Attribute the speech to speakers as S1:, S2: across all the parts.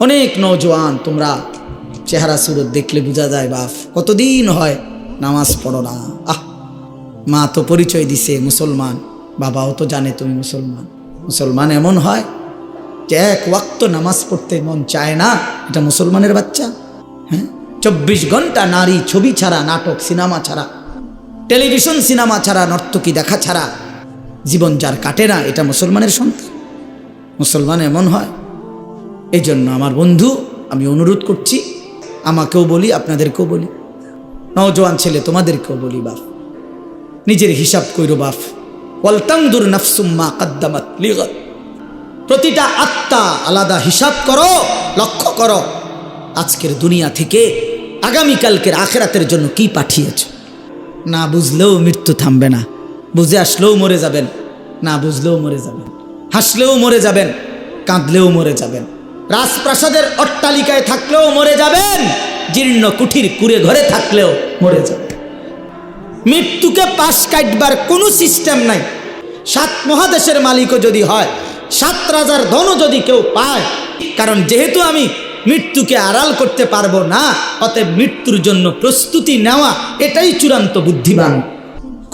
S1: অনেক নৌজওয়ান তোমরা চেহারা সুরত দেখলে বোঝা যায়, বাপ। কতদিন হয় নামাজ পড়ো না। আহ, মা তো পরিচয় দিছে, মুসলমান। বাবাও তো জানে তুমি মুসলমান। মুসলমান এমন হয় যে এক ওয়াক্ত নামাজ পড়তে মন চায় না, এটা মুসলমানের বাচ্চা। হ্যাঁ? চব্বিশ ঘণ্টা নারী ছবি ছাড়া, নাটক, সিনেমা ছাড়া, টেলিভিশন, সিনেমা ছাড়া, নর্তকী দেখা ছাড়া জীবন যার কাটে না, এটা মুসলমানের সন্তান। মুসলমান এমন হয় এই জন্য আমার বন্ধু, আমি অনুরোধ করছি, আমাকেও বলি, আপনাদেরকেও বলি। নওজোয়ান ছেলে, তোমাদেরকেও বলি বাপ নিজের হিসাব কইরো বাপ ওয়ালতাংদুর নাফসুম্মা কাদ্দামাত লিগত। প্রতিটা আত্মা আলাদা হিসাব করো, লক্ষ্য করো, আজকের দুনিয়া থেকে আগামীকালকের আখেরাতের জন্য কি পাঠিয়েছ? না বুঝলেও মৃত্যু থামবে না। বুঝে আসলেও মরে যাবেন। না বুঝলেও মরে যাবেন। হাসলেও মরে যাবেন। কাঁদলেও মরে যাবেন। রাজপ্রাসাদের অট্টালিকায় থাকলেও মরে যাবেন। জীর্ণ কুঠির কুড়ে ঘরে থাকলেও মরে যাবেন। মৃত্যুকে পাশ কাটবার কোনো সিস্টেম নাই। সাত মহাদেশের মালিকও যদি হয়, সাত রাজার ধনও যদি কেউ পায়, কারণ যেহেতু আমি মৃত্যুকে আড়াল করতে পারব না, অতএব মৃত্যুর জন্য প্রস্তুতি নেওয়া এটাই চূড়ান্ত বুদ্ধিমান।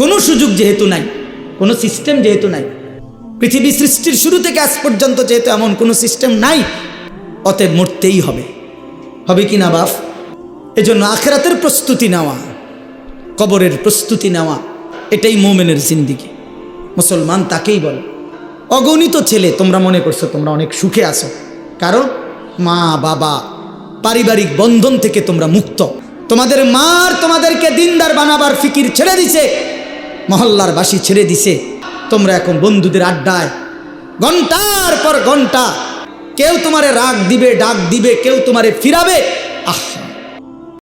S1: কোনো সুযোগ যেহেতু নাই, কোনো সিস্টেম যেহেতু নাই, পৃথিবী সৃষ্টির শুরু থেকে আজ পর্যন্ত যেহেতু এমন কোনো সিস্টেম নাই অতএব মরতেই হবে। হবে কি না বাপ? এজন্য আখেরাতের প্রস্তুতি নেওয়া, কবরের প্রস্তুতি নেওয়া, এটাই মোমেনের জিন্দিগি। মুসলমান তাকেই বলে, অগণিত ছেলে তোমরা মনে করছ তোমরা অনেক সুখে আছো। কারণ মা, বাবা, পারিবারিক বন্ধন থেকে তোমরা মুক্ত। তোমাদের মার তোমাদেরকে দিনদার বানাবার ফিকির ছেড়ে দিছে, মহল্লার বাসি ছেড়ে দিছে। তোমরা এখন বন্ধুদের আড্ডায়, ঘণ্টার পর ঘণ্টা কেউ তোমারে রাগ দিবে ডাক দিবে কেউ তোমারে ফিরাবে আহ!